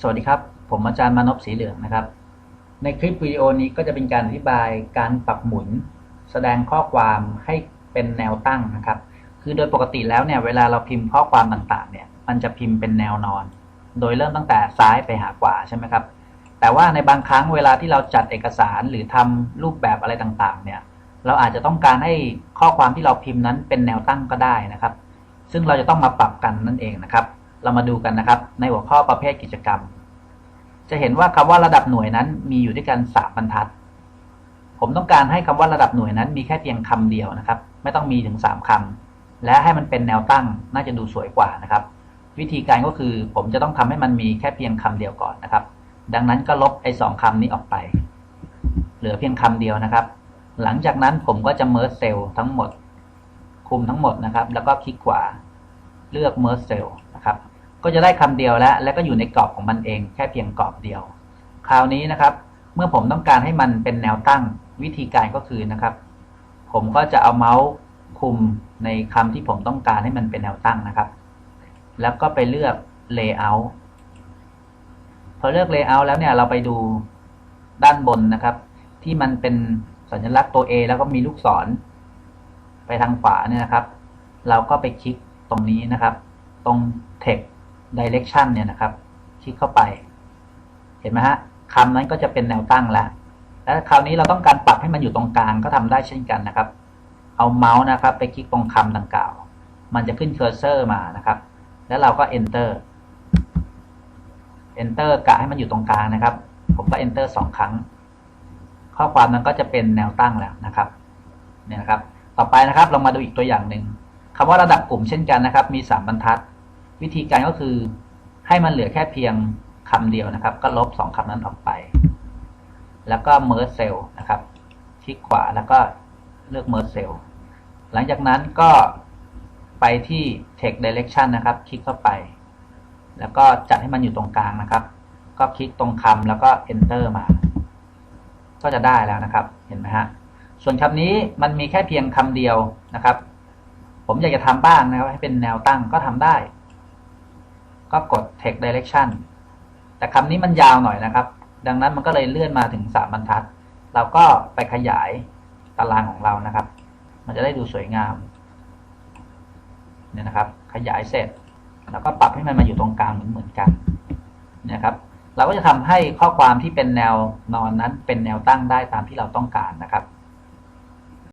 สวัสดีครับ ผมอาจารย์มานพสีเหลืองนะครับ ในคลิปวิดีโอนี้ก็จะเป็นการอธิบายการปรับหมุน แสดงข้อความให้เป็นแนวตั้งนะครับ คือโดยปกติแล้วเนี่ยเวลาเราพิมพ์ข้อความต่างๆ เนี่ย มันจะพิมพ์เป็นแนวนอน โดยเริ่มตั้งแต่ซ้ายไปหาขวาใช่ไหมครับ แต่ว่าในบางครั้งเวลาที่เราจัดเอกสารหรือทำรูปแบบอะไรต่างๆ เนี่ย เราอาจจะต้องการให้ข้อความที่เราพิมพ์นั้นเป็นแนวตั้งก็ได้นะครับ ซึ่งเราจะต้องมาปรับกันนั่นเองนะครับ เรามาดูกันนะครับ ในหัวข้อประเภทกิจกรรม จะเห็นว่าคำว่าระดับหน่วยนั้นมีอยู่ด้วยกันสามบรรทัด ผมต้องการให้คำว่าระดับหน่วยนั้น มีแค่เพียงคำเดียวนะครับ ไม่ต้องมีถึงสามคำและให้มันเป็นแนวตั้งน่าจะดูสวยกว่านะครับ วิธีการก็คือผมจะต้องทำให้มันมีแค่เพียงคำเดียวก่อนนะครับ ดังนั้นก็ลบไอ้สองคำนี้ออกไป เหลือเพียงคำเดียวนะครับ หลังจากนั้นผมก็จะ merge cell ทั้งหมด คุมทั้งหมดนะครับ แล้วก็คลิกขวา เลือก merge cell นะครับ ก็จะได้คำเดียวแล้ว และก็อยู่ในกรอบของมันเอง แค่เพียงกรอบเดียว คราวนี้นะครับ เมื่อผมต้องการให้มันเป็นแนวตั้งวิธีการก็คือนะครับ ผมก็จะเอาเมาส์คุมในคำที่ผมต้องการให้มันเป็นแนวตั้งนะครับ แล้วก็ไปเลือก layout พอเลือก layout แล้วเนี่ยเราไปดูด้านบนนะครับ ที่มันเป็นสัญลักษณ์ตัว A แล้วก็มีลูกศร ไปทางขวาเนี่ยนะครับ เราก็ไปคลิก ตรงนี้นะครับ ตรง text direction เนี่ยนะครับ คลิกเข้าไป เห็นไหมฮะคำนั้นก็จะเป็นแนวตั้งแล้ว และคราวนี้เราต้องการปรับให้มันอยู่ตรงกลางก็ทำได้เช่นกันนะครับ เอาเมาส์นะครับ ไปคลิกตรงคำดังกล่าว มันจะขึ้นเคอร์เซอร์มานะครับ แล้วเราก็ enter enter กะให้มันอยู่ตรงกลางนะครับ ผมก็ enter สองครั้ง ข้อความนั้นก็จะเป็นแนวตั้งแล้วนะครับ เนี่ยนะครับ ต่อไปนะครับ เรามาดูอีกตัวอย่างหนึ่ง คำว่าระดับกลุ่มเช่นกันนะครับ มีสามบรรทัด วิธีการก็คือให้มันเหลือแค่เพียงคำเดียวนะครับ ก็ลบสองคำนั้นออกไป แล้วก็ merge cell นะครับคลิกขวาแล้วก็เลือก merge cell หลังจากนั้นก็ไปที่ text direction นะครับ คลิกเข้าไป แล้วก็จัดให้มันอยู่ตรงกลางนะครับ ก็คลิกตรงคำแล้วก็ enter มา ก็จะได้แล้วนะครับ เห็นไหมฮะ ส่วนคำนี้มันมีแค่เพียงคำเดียวนะครับ ผมอยากจะทำบ้างนะครับ ให้เป็นแนวตั้งก็ทำได้ ก็กด text direction แต่คำนี้มันยาวหน่อยนะครับ ดังนั้นมันก็เลยเลื่อนมาถึงสามบรรทัด เราก็ไปขยายตารางของเรานะครับ มันจะได้ดูสวยงามเนี่ยนะครับ ขยายเสร็จ แล้วก็ปรับให้มันมาอยู่ตรงกลางเหมือนเหมือนกันนะครับ เราก็จะทำให้ข้อความที่เป็นแนวนอนนั้นเป็นแนวตั้งได้ตามที่เราต้องการนะครับ